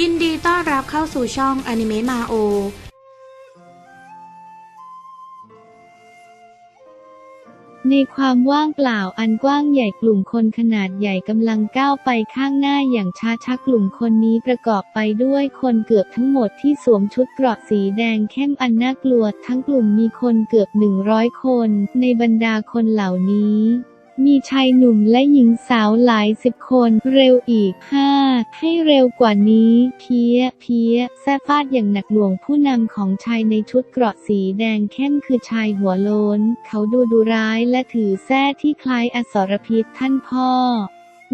ยินดีต้อนรับเข้าสู่ช่องอนิเมะมาโอในความว่างเปล่าอันกว้างใหญ่กลุ่มคนขนาดใหญ่กำลังก้าวไปข้างหน้าอย่างช้าชักกลุ่มคนนี้ประกอบไปด้วยคนเกือบทั้งหมดที่สวมชุดเกราะสีแดงเข้มอันน่ากลัวทั้งกลุ่มมีคนเกือบหนึ่งร้อยคน ในบรรดาคนเหล่านี้ มีชายหนุ่มและหญิงสาวหลายสิบคน เร็วอีกห้าให้เร็วกว่านี้ เพี้ย เพี้ย แซฟาดอย่างหนักหน่วงผู้นำของชายในชุดเกราะสีแดงเข้มคือชายหัวโลน เขาดูดุร้ายและถือแส้ที่คล้ายอสรพิษท่านพ่อ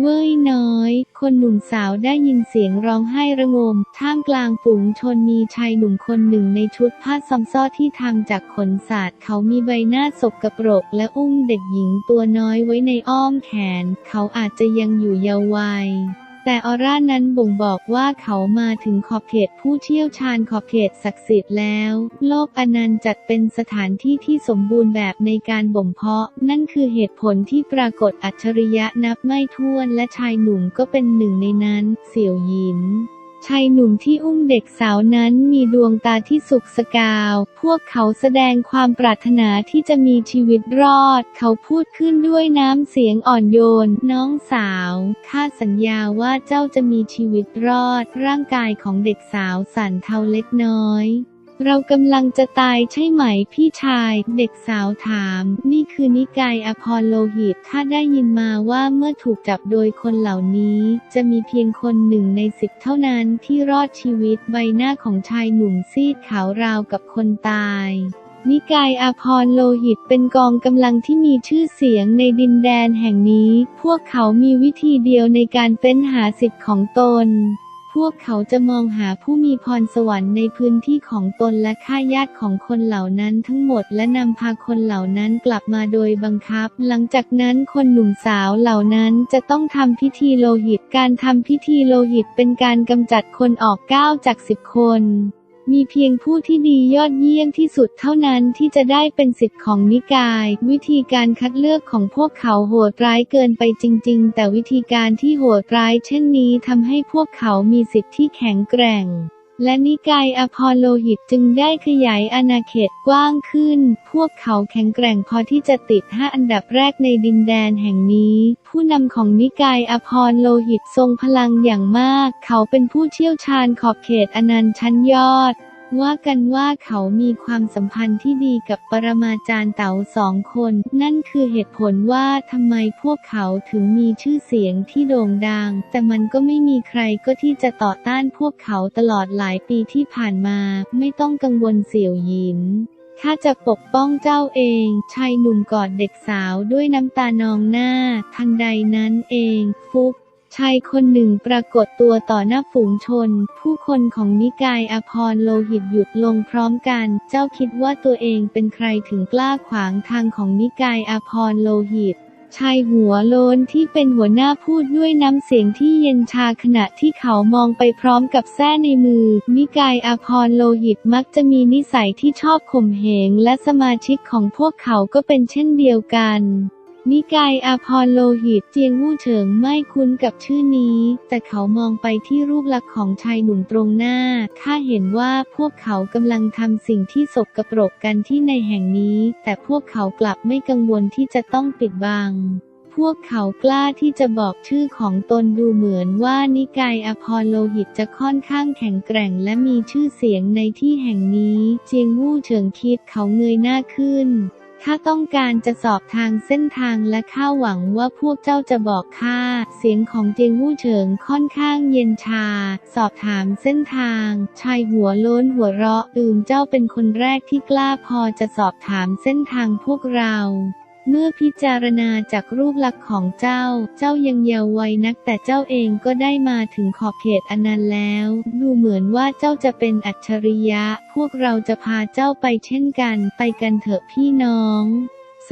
เว้ยน้อย คนหนุ่มสาวได้ยินเสียงร้องไห้ระงม ท่ามกลางฝูงชนมีชายหนุ่มคนหนึ่งในชุดผ้าซัมซ้อที่ทำจากขนสัตว์เขามีใบหน้าศกระปรก และอุ้มเด็กหญิงตัวน้อยไว้ในอ้อมแขน เขาอาจจะยังอยู่เยาว์วัย แต่ออร่านั้นบ่งบอกว่าเขามาถึงขอบเขตผู้เชี่ยวชาญขอบเขตศักดิ์สิทธิ์แล้ว โลกอนันต์จัดเป็นสถานที่ที่สมบูรณ์แบบในการบ่มเพาะ นั่นคือเหตุผลที่ปรากฏอัจฉริยะนับไม่ถ้วนและชายหนุ่มก็เป็นหนึ่งในนั้น เสี่ยวหยิน ชายหนุ่มที่อุ้มเด็กสาวนั้นมีดวงตาที่สุกสกาว พวกเขาแสดงความปรารถนาที่จะมีชีวิตรอด เขาพูดขึ้นด้วยน้ำเสียงอ่อนโยน น้องสาว ข้าสัญญาว่าเจ้าจะมีชีวิตรอด ร่างกายของเด็กสาวสั่นเทาเล็กน้อย เรากำลังจะตายใช่ไหมพี่ชาย เด็กสาวถาม นี่คือนิกายอพอลโลหิตข้าได้ยินมาว่าเมื่อถูกจับโดยคนเหล่านี้ จะมีเพียงคนหนึ่งในสิบเท่านั้นที่รอดชีวิตใบหน้าของชายหนุ่มซีดขาวราวกับคนตายนิกายอาพรโลหิตเป็นกองกำลังที่มีชื่อเสียงในดินแดนแห่งนี้ พวกเขามีวิธีเดียวในการเฟ้นหาสิทธิ์ของตน วกเขาจะมองหาผู้มีพรสวรรค์ในพื้นที่ของตนและค่าญาติของคนเหล่านั้นทั้งหมดและนำพาคนเหล่านั้นกลับมาโดยบังคับ หลังจากนั้นคนหนุ่มสาวเหล่านั้นจะต้องทำพิธีโลหิต การทำพิธีโลหิตเป็นการกำจัดคนออกเก้าจากสิบคน มีเพียงผู้ที่ดียอดเยี่ยมที่สุดเท่านั้นที่จะได้เป็นสิทธิ์ของนิกาย วิธีการคัดเลือกของพวกเขาโหดร้ายเกินไปจริง ๆ แต่วิธีการที่โหดร้ายเช่นนี้ทำให้พวกเขามีสิทธิ์ที่แข็งแกร่ง และนิกายอพอลโลหิตจึงได้ขยายอาณาเขตกว้างขึ้น พวกเขาแข็งแกร่งพอที่จะติดห้าอันดับแรกในดินแดนแห่งนี้ ผู้นำของนิกายอพอลโลหิตทรงพลังอย่างมาก เขาเป็นผู้เชี่ยวชาญขอบเขตอนันต์ชั้นยอด ว่ากันว่าเขามีความสัมพันธ์ที่ดีกับปรมาจารย์เต๋าสองคน นั่นคือเหตุผลว่าทำไมพวกเขาถึงมีชื่อเสียงที่โด่งดัง แต่มันก็ไม่มีใครก็ที่จะต่อต้านพวกเขาตลอดหลายปีที่ผ่านมา ไม่ต้องกังวลเสี่ยวหยินข้าจะปกป้องเจ้าเอง ชายหนุ่มกอดเด็กสาวด้วยน้ำตานองหน้า ทันใดนั้นเอง ฟุก ชายคนหนึ่งปรากฏตัวต่อหน้าฝูงชน ผู้คนของนิกายอภรโลหิตหยุดลงพร้อมกัน เจ้าคิดว่าตัวเองเป็นใครถึงกล้าขวางทางของนิกายอภรโลหิตชายหัวโลนที่เป็นหัวหน้าพูดด้วยน้ำเสียงที่เย็นชาขณะที่เขามองไปพร้อมกับแส้ในมือ นิกายอภรโลหิตมักจะมีนิสัยที่ชอบข่มเหงและสมาชิกของพวกเขาก็เป็นเช่นเดียวกัน นิกายอาพรโลหิตเจียงวู่เฉิงไม่คุ้นกับชื่อนี้ แต่เขามองไปที่รูปลักษณ์ของชายหนุ่มตรงหน้า ข้าเห็นว่าพวกเขากำลังทำสิ่งที่สกปรกกันที่ในแห่งนี้ แต่พวกเขากลับไม่กังวลที่จะต้องปิดบังพวกเขากล้าที่จะบอกชื่อของตนดูเหมือนว่านิกายอภรโลหิตจะค่อนข้างแข็งแกร่งและมีชื่อเสียงในที่แห่งนี้ เจียงวู่เฉิงคิดเขาเงยหน้าขึ้น ข้าต้องการจะสอบทางเส้นทางและข้าหวังว่าพวกเจ้าจะบอกข้า เสียงของเจียงวู่เฉิงค่อนข้างเย็นชา สอบถามเส้นทาง ชายหัวโล้นหัวเราะอืมเจ้าเป็นคนแรกที่กล้าพอจะสอบถามเส้นทางพวกเรา เมื่อพิจารณาจากรูปลักษณ์ของเจ้า เจ้ายังเยาว์วัยนักแต่เจ้าเองก็ได้มาถึงขอบเขตอนันต์แล้ว ดูเหมือนว่าเจ้าจะเป็นอัจฉริยะ พวกเราจะพาเจ้าไปเช่นกัน ไปกันเถอะพี่น้อง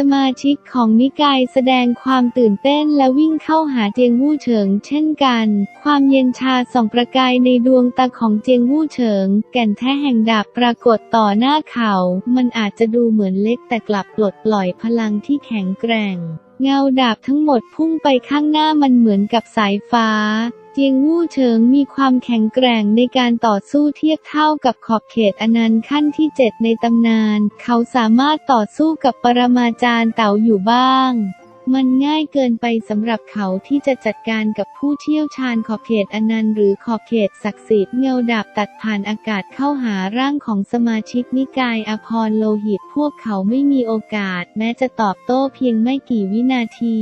สมาชิกของนิกายแสดงความตื่นเต้นและวิ่งเข้าหาเจียงวู่เฉิงเช่นกัน ความเย็นชาส่องประกายในดวงตาของเจียงวู่เฉิง แก่นแท้แห่งดาบปรากฏต่อหน้าเขา มันอาจจะดูเหมือนเล็กแต่กลับปลดปล่อยพลังที่แข็งแกร่ง เงาดาบทั้งหมดพุ่งไปข้างหน้ามันเหมือนกับสายฟ้า จียงวู่เฉิงมีความแข็งแกร่งในการต่อสู้เทียบเท่ากับขอบเขตอนันต์ขั้นที่เจ็ดในตำนาน เขาสามารถต่อสู้กับปรมาจารย์เต่าอยู่บ้างมันง่ายเกินไปสำหรับเขาที่จะจัดการกับผู้เชี่ยวชาญขอบเขตอนันต์หรือขอบเขตศักดิ์สิทธิ์เงาดาบตัดผ่านอากาศเข้าหาร่างของสมาชิกนิกายอภรโลหิตพวกเขาไม่มีโอกาส แม้จะตอบโต้เพียงไม่กี่วินาที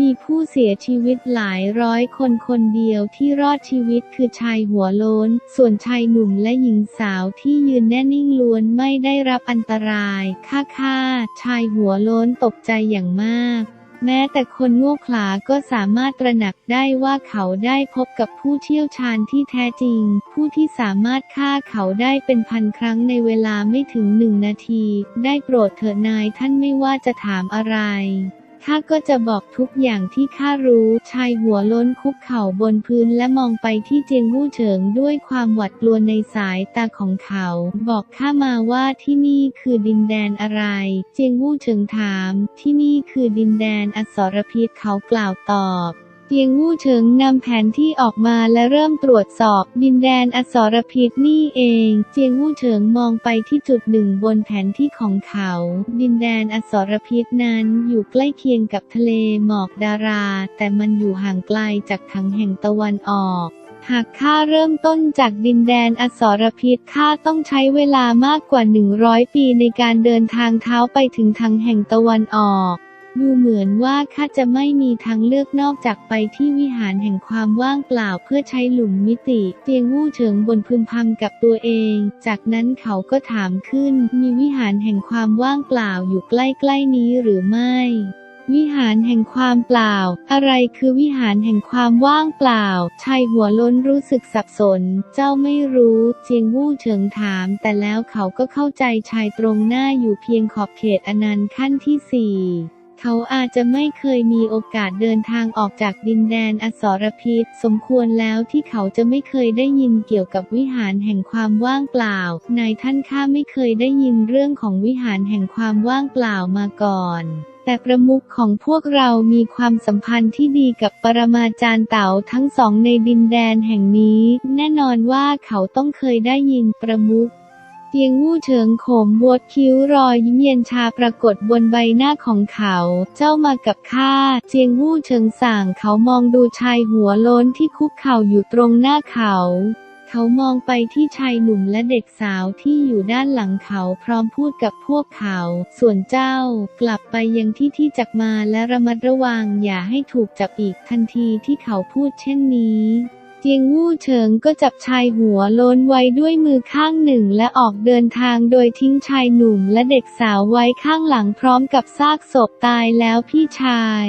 มีผู้เสียชีวิตหลายร้อยคนคนเดียวที่รอดชีวิตคือชายหัวโล้น ส่วนชายหนุ่มและหญิงสาวที่ยืนแน่นิ่งล้วนไม่ได้รับอันตราย ค่าค่าชายหัวโล้นตกใจอย่างมากแม้แต่คนโง่เขลาก็สามารถตระหนักได้ว่าเขาได้พบกับผู้เชี่ยวชาญที่แท้จริง ผู้ที่สามารถฆ่าเขาได้เป็นพันครั้งในเวลาไม่ถึงหนึ่งนาที ได้โปรดเถิดนายท่านไม่ว่าจะถามอะไร ข้าก็จะบอกทุกอย่างที่ข้ารู้ ชายหัวล้นคุกเข่าบนพื้นและมองไปที่เจียงวู่เฉิงด้วยความหวาดกลัวในสายตาของเขา บอกข้ามาว่าที่นี่คือดินแดนอะไร เจียงวู่เฉิงถาม ที่นี่คือดินแดนอสรพิษเขากล่าวตอบ เจียงวู่เฉิงนำแผนที่ออกมาและเริ่มตรวจสอบ ดินแดนอสรพิษนี่เอง เจียงวู่เฉิงมองไปที่จุดหนึ่งบนแผนที่ของเขา ดินแดนอสรพิษนั้นอยู่ใกล้เคียงกับทะเลหมอกดารา แต่มันอยู่ห่างไกลจากถังแห่งตะวันออกหากข้าเริ่มต้นจากดินแดนอสรพิษข้าต้องใช้เวลามากกว่า 100 ปีในการเดินทางเท้าไปถึงทางแห่งตะวันออก ดูเหมือนว่าข้าจะไม่มีทางเลือกนอกจากไปที่วิหารแห่งความว่างเปล่าเพื่อใช้หลุมมิติ เตียงวู่เฉิงบนพึมพำกับตัวเอง จากนั้นเขาก็ถามขึ้น มีวิหารแห่งความว่างเปล่าอยู่ใกล้ๆนี้หรือไม่วิหารแห่งความเปล่า อะไรคือวิหารแห่งความว่างเปล่า ชายหัวล้นรู้สึกสับสน เจ้าไม่รู้ เจียงวู่เฉิงถาม แต่แล้วเขาก็เข้าใจชายตรงหน้าอยู่เพียงขอบเขตอนันต์ขั้นที่สี่ เขาอาจจะไม่เคยมีโอกาสเดินทางออกจากดินแดนอสรพิษ สมควรแล้วที่เขาจะไม่เคยได้ยินเกี่ยวกับวิหารแห่งความว่างเปล่า นายท่านข้าไม่เคยได้ยินเรื่องของวิหารแห่งความว่างเปล่ามาก่อนแต่ประมุขของพวกเรามีความสัมพันธ์ที่ดีกับปรมาจารย์เต๋าทั้งสองในดินแดนแห่งนี้ แน่นอนว่าเขาต้องเคยได้ยินประมุข เตียงวู่เฉิงโขมบวดคิ้วรอยยิ้มเย็นชาปรากฏบนใบหน้าของเขา เจ้ามากับข้า เจียงวู่เฉิงสั่งเขามองดูชายหัวโล้นที่คุกเข่าอยู่ตรงหน้าเขา เขามองไปที่ชายหนุ่มและเด็กสาวที่อยู่ด้านหลังเขาพร้อมพูดกับพวกเขา ส่วนเจ้ากลับไปยังที่ที่จักมาและระมัดระวังอย่าให้ถูกจับอีกทันทีที่เขาพูดเช่นนี้ เจียงวู่เฉิงก็จับชายหัวโล้นไว้ด้วยมือข้างหนึ่งและออกเดินทางโดยทิ้งชายหนุ่มและเด็กสาวไว้ข้างหลังพร้อมกับซากศพตายแล้วพี่ชาย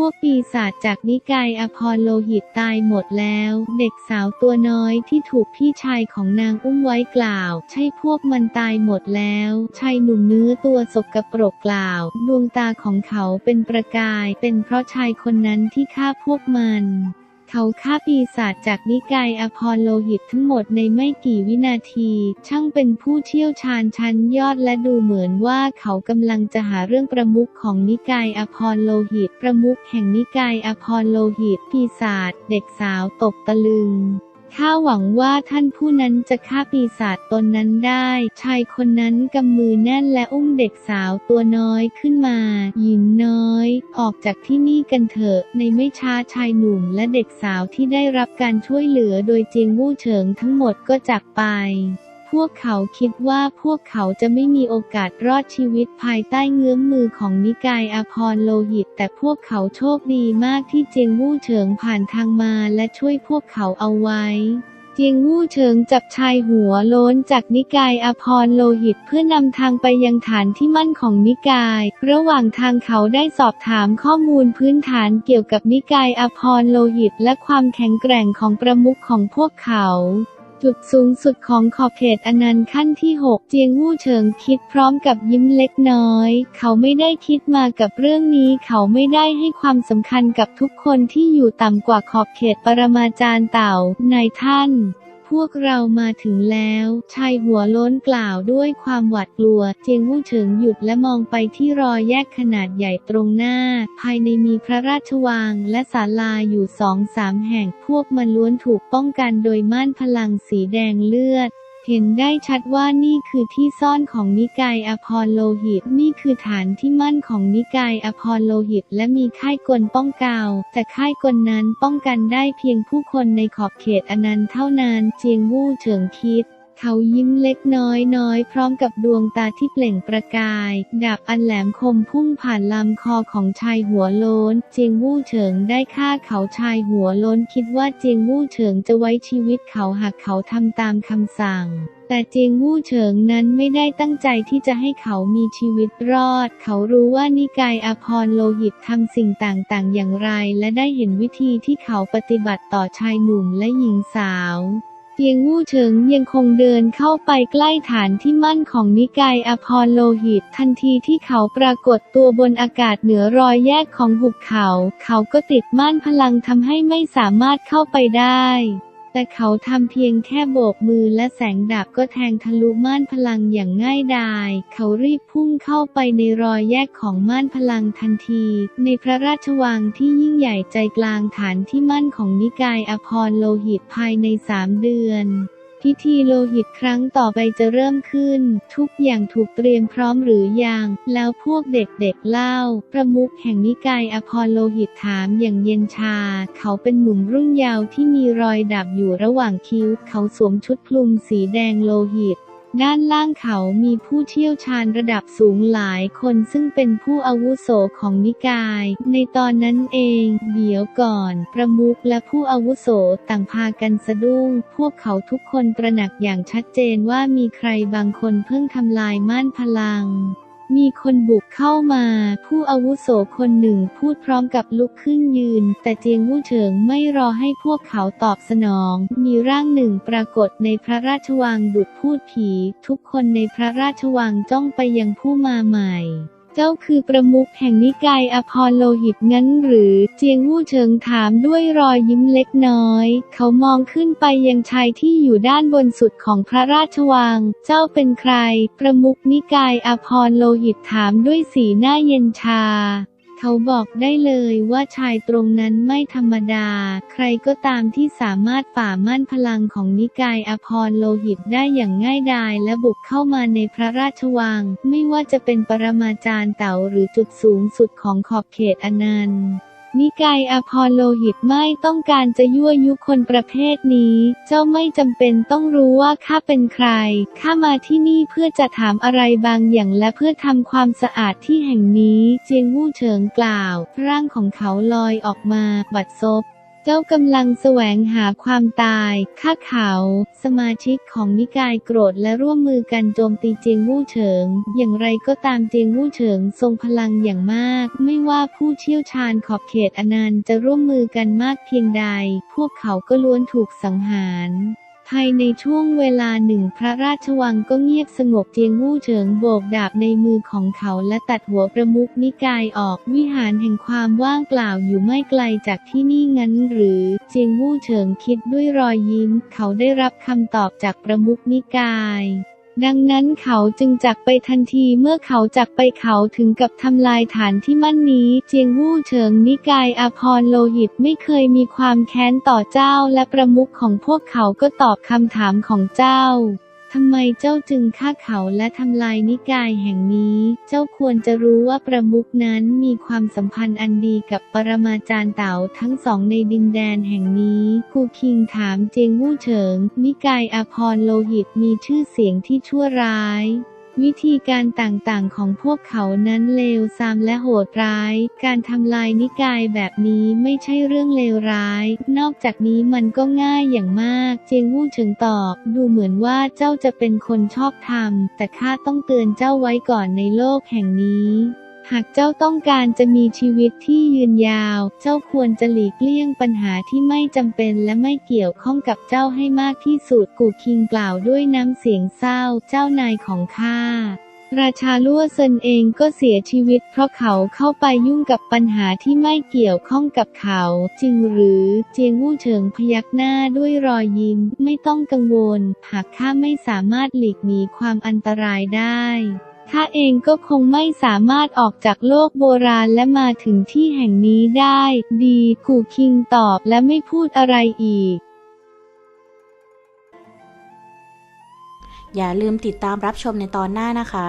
พวกปีศาจจากนิกายอภรโลหิตตายหมดแล้ว เด็กสาวตัวน้อยที่ถูกพี่ชายของนางอุ้มไว้กล่าว ใช่พวกมันตายหมดแล้ว ชายหนุ่มเนื้อตัวสกปรกกล่าว ดวงตาของเขาเป็นประกาย เป็นเพราะชายคนนั้นที่ฆ่าพวกมัน เขาฆ่าปีศาจจากนิกายอพอลโลหิตทั้งหมดในไม่กี่วินาที ช่างเป็นผู้เชี่ยวชาญชั้นยอดและดูเหมือนว่าเขากำลังจะหาเรื่องประมุขของนิกายอพอลโลหิต ประมุขแห่งนิกายอพอลโลหิต ปีศาจเด็กสาวตกตะลึง ข้าหวังว่าท่านผู้นั้นจะฆ่าปีศาจตนนั้นได้ ชายคนนั้นกำมือแน่นและอุ้มเด็กสาวตัวน้อยขึ้นมา หญิงน้อย ออกจากที่นี่กันเถอะ ในไม่ช้าชายหนุ่มและเด็กสาวที่ได้รับการช่วยเหลือโดยเจียงวู่เฉิงทั้งหมดก็จากไป วกเขาคิดว่าพวกเขาจะไม่มีโอกาสรอดชีวิตภายใต้เงื้อมมือของนิกายอภรโลหิต แต่พวกเขาโชคดีมากที่เจียงวู่เฉิงผ่านทางมาและช่วยพวกเขาเอาไว้เจียงวู่เฉิงจับชายหัวโล้นจากนิกายอภรโลหิตเพื่อนำทางไปยังฐานที่มั่นของนิกาย ระหว่างทางเขาได้สอบถามข้อมูลพื้นฐานเกี่ยวกับนิกายอภรโลหิต และความแข็งแกร่งของประมุขของพวกเขา จุดสูงสุดของขอบเขตอนันต์ขั้นที่ 6 เจียงวู่เฉิงคิดพร้อมกับยิ้มเล็กน้อย เขาไม่ได้คิดมากับเรื่องนี้ เขาไม่ได้ให้ความสำคัญกับทุกคนที่อยู่ต่ำกว่าขอบเขตปรมาจารย์เต่านายท่าน วกเรามาถึงแล้ว ชายหัวล้นกล่าวด้วยความหวาดกลัว เจียงวู่เฉิงหยุดและมองไปที่รอยแยกขนาดใหญ่ตรงหน้า ภายในมีพระราชวังและศาลาอยู่สองสามแห่ง พวกมันล้วนถูกป้องกันโดยม่านพลังสีแดงเลือด เห็นได้ชัดว่านี่คือที่ซ่อนของนิกายอพอลโลหิต นี่คือฐานที่มั่นของนิกายอพอลโลหิต และมีค่ายกลป้องกาว แต่ค่ายกลนั้นป้องกันได้เพียงผู้คนในขอบเขตอนันต์เท่านั้น เจียงวู่เฉิงคิด เขายิ้มเล็กน้อยน้อยพร้อมกับดวงตาที่เปล่งประกาย ดาบอันแหลมคมพุ่งผ่านลำคอของชายหัวโล้น เจียงวู่เฉิงได้ฆ่าเขาชายหัวโล้นคิดว่าเจียงวู่เฉิงจะไว้ชีวิตเขาหากเขาทำตามคำสั่งแต่เจียงวู่เฉิงนั้นไม่ได้ตั้งใจที่จะให้เขามีชีวิตรอด เขารู้ว่านิกายอภรโลหิตทำสิ่งต่างๆ อย่างไร และได้เห็นวิธีที่เขาปฏิบัติต่อชายหนุ่มและหญิงสาว เตียงวู่เฉิงยังคงเดินเข้าไปใกล้ฐานที่มั่นของนิกายอพอลโลหิต ทันทีที่เขาปรากฏตัวบนอากาศเหนือรอยแยกของหุบเขา เขาก็ติดม่านพลังทำให้ไม่สามารถเข้าไปได้ แต่เขาทำเพียงแค่โบกมือและแสงดาบก็แทงทะลุม่านพลังอย่างง่ายดาย เขารีบพุ่งเข้าไปในรอยแยกของม่านพลังทันที ในพระราชวังที่ยิ่งใหญ่ใจกลางฐานที่มั่นของนิกายอภรโลหิตภายในสามเดือน พิธีโลหิตครั้งต่อไปจะเริ่มขึ้น ทุกอย่างถูกเตรียมพร้อมหรือยัง แล้วพวกเด็กๆเล่า ประมุขแห่งนิกายอพอลโลหิตถามอย่างเย็นชา เขาเป็นหนุ่มรุ่นยาวที่มีรอยดับอยู่ระหว่างคิ้ว เขาสวมชุดคลุมสีแดงโลหิต ด้านล่างเขามีผู้เชี่ยวชาญระดับสูงหลายคนซึ่งเป็นผู้อาวุโสของนิกาย ในตอนนั้นเอง เดี๋ยวก่อน ประมุขและผู้อาวุโสต่างพากันสะดุ้ง พวกเขาทุกคนตระหนักอย่างชัดเจนว่ามีใครบางคนเพิ่งทำลายม่านพลัง มีคนบุกเข้ามา ผู้อาวุโสคนหนึ่งพูดพร้อมกับลุกขึ้นยืน แต่เจียงวู่เฉิงไม่รอให้พวกเขาตอบสนอง มีร่างหนึ่งปรากฏในพระราชวังดุดพูดผี ทุกคนในพระราชวังจ้องไปยังผู้มาใหม่ เจ้าคือประมุขแห่งนิกายอภรโลหิตงั้นหรือ เจียงวู่เฉิงถามด้วยรอยยิ้มเล็กน้อย เขามองขึ้นไปยังชายที่อยู่ด้านบนสุดของพระราชวัง เจ้าเป็นใคร ประมุขนิกายอภรโลหิตถามด้วยสีหน้าเย็นชา เขาบอกได้เลยว่าชายตรงนั้นไม่ธรรมดา ใครก็ตามที่สามารถฝ่ามั่นพลังของนิกายอภรโลหิตได้อย่างง่ายดายและบุกเข้ามาในพระราชวัง ไม่ว่าจะเป็นปรมาจารย์เต่าหรือจุดสูงสุดของขอบเขตอนันต์ นิกายอพอลโลหิตไม่ต้องการจะยั่วยุคนประเภทนี้ เจ้าไม่จำเป็นต้องรู้ว่าข้าเป็นใคร ข้ามาที่นี่เพื่อจะถามอะไรบางอย่างและเพื่อทำความสะอาดที่แห่งนี้ เจียงวู่เฉิงกล่าว ร่างของเขาลอยออกมา บัดซบ เจ้ากำลังแสวงหาความตายข้าเขา สมาชิกของนิกายโกรธและร่วมมือกันโจมตีเจียงวู่เฉิง อย่างไรก็ตามเจียงวู่เฉิงทรงพลังอย่างมาก ไม่ว่าผู้เชี่ยวชาญขอบเขตอนันต์จะร่วมมือกันมากเพียงใด พวกเขาก็ล้วนถูกสังหาร ภายในช่วงเวลาหนึ่งพระราชวังก็เงียบสงบเจียงวู่เฉิงโบกดาบในมือของเขาและตัดหัวประมุขนิกายออกวิหารแห่งความว่างเปล่าอยู่ไม่ไกลจากที่นี่งั้นหรือ เจียงวู่เฉิงคิดด้วยรอยยิ้ม เขาได้รับคำตอบจากประมุขนิกาย ดังนั้นเขาจึงจักไปทันทีเมื่อเขาจักไปเขาถึงกับทำลายฐานที่มั่นนี้ เจียงวู่เฉิงนิกายอภรโลหิตไม่เคยมีความแค้นต่อเจ้าและประมุขของพวกเขาก็ตอบคำถามของเจ้า ทำไมเจ้าจึงฆ่าเขาและทำลายนิกายแห่งนี้ เจ้าควรจะรู้ว่าประมุขนั้นมีความสัมพันธ์อันดีกับปรมาจารย์เต๋าทั้งสองในดินแดนแห่งนี้ กูคิงถามเจยงวู่เฉิง นิกายอภรโลหิตมีชื่อเสียงที่ชั่วร้าย วิธีการต่างๆ ของพวกเขานั้นเลวทรามและโหดร้าย การทำลายนิกายแบบนี้ไม่ใช่เรื่องเลวร้าย นอกจากนี้มันก็ง่ายอย่างมาก เจียงวู่เฉิงตอบ ดูเหมือนว่าเจ้าจะเป็นคนชอบทำ แต่ข้าต้องเตือนเจ้าไว้ก่อนในโลกแห่งนี้ หากเจ้าต้องการจะมีชีวิตที่ยืนยาว เจ้าควรจะหลีกเลี่ยงปัญหาที่ไม่จำเป็นและไม่เกี่ยวข้องกับเจ้าให้มากที่สุด กูคิงกล่าวด้วยน้ำเสียงเศร้า เจ้านายของข้าราชาลั่วเซินเองก็เสียชีวิตเพราะเขาเข้าไปยุ่งกับปัญหาที่ไม่เกี่ยวข้องกับเขาจริงหรือเจียงวู่เฉิงพยักหน้าด้วยรอยยิ้ม ไม่ต้องกังวล หากข้าไม่สามารถหลีกหนีความอันตรายได้ ข้าเองก็คงไม่สามารถออกจากโลกโบราณและมาถึงที่แห่งนี้ได้ ดีกูคิงตอบและไม่พูดอะไรอีก อย่าลืมติดตามรับชมในตอนหน้านะคะ